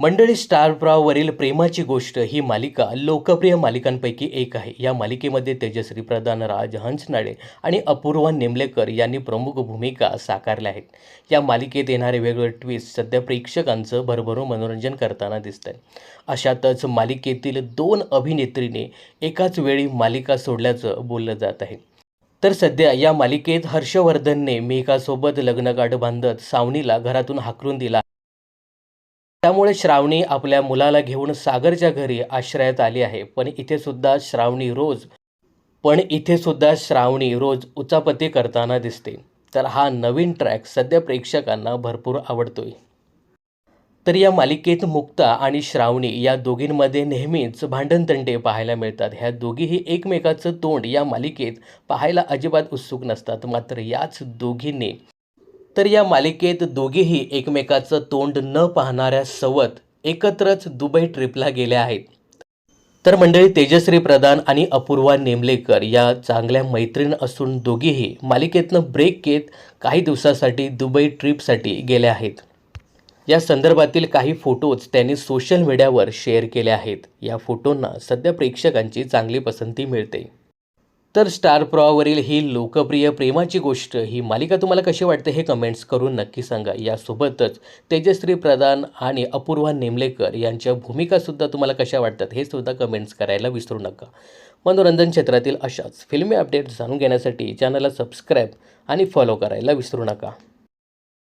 मंडळी स्टार प्रवाहवरील प्रेमाची गोष्ट ही मालिका लोकप्रिय मालिकांपैकी एक आहे. या मालिकेमध्ये तेजश्री प्रधान राज हंसनाळे आणि अपूर्वा नेमलेकर यांनी प्रमुख भूमिका साकारल्या आहेत. या मालिकेत येणारे वेगवेगळे ट्विस्ट सध्या प्रेक्षकांचं भरभरून मनोरंजन करताना दिसत आहे अशातच मालिकेतील दोन अभिनेत्रीने एकाच वेळी मालिका सोडल्याचं बोललं जात आहे. तर सध्या या मालिकेत हर्षवर्धनने मेघासोबत लग्नगाठ बांधत सावनीला घरातून हाकरून दिला त्यामुळे श्रावणी आपल्या मुलाला घेऊन सागरच्या घरी आश्रयात आली आहे. पण इथे सुद्धा श्रावणी रोज पण इथे सुद्धा श्रावणी रोज उचापती करताना दिसते. तर हा नवीन ट्रॅक सध्या प्रेक्षकांना भरपूर आवडतोय. तर या मालिकेत मुक्ता आणि श्रावणी या दोघींमध्ये नेहमीच भांडणतंडे पाहायला मिळतात. ह्या दोघीही एकमेकाचं तोंड या मालिकेत पाहायला अजिबात उत्सुक नसतात. मात्र याच दोघींनी तर या मालिकेत दोघेही एकमेकाचं तोंड न पाहणाऱ्या सवत एकत्रच दुबई ट्रिपला गेल्या आहेत. तर मंडळी तेजश्री प्रधान आणि अपूर्वा नेमलेकर या चांगल्या मैत्रीण असून दोघीही मालिकेतनं ब्रेक घेत काही दिवसासाठी दुबई ट्रिपसाठी गेल्या आहेत. या संदर्भातील काही फोटोज त्यांनी सोशल मीडियावर शेअर केले आहेत. या फोटोंना सध्या प्रेक्षकांची चांगली पसंती मिळते. तर स्टार प्रॉवरील ही लोकप्रिय प्रेमाची गोष्ट ही मालिका तुम्हाला कशी वाटते हे कमेंट्स करून नक्की सांगा. यासोबतच तेजश्री प्रधान आणि अपूर्वा नेमलेकर यांच्या भूमिकासुद्धा तुम्हाला कशा वाटतात हे सुद्धा कमेंट्स करायला विसरू नका. मनोरंजन क्षेत्रातील अशाच फिल्मी अपडेट्स जाणून घेण्यासाठी चॅनलला सबस्क्राईब आणि फॉलो करायला विसरू नका.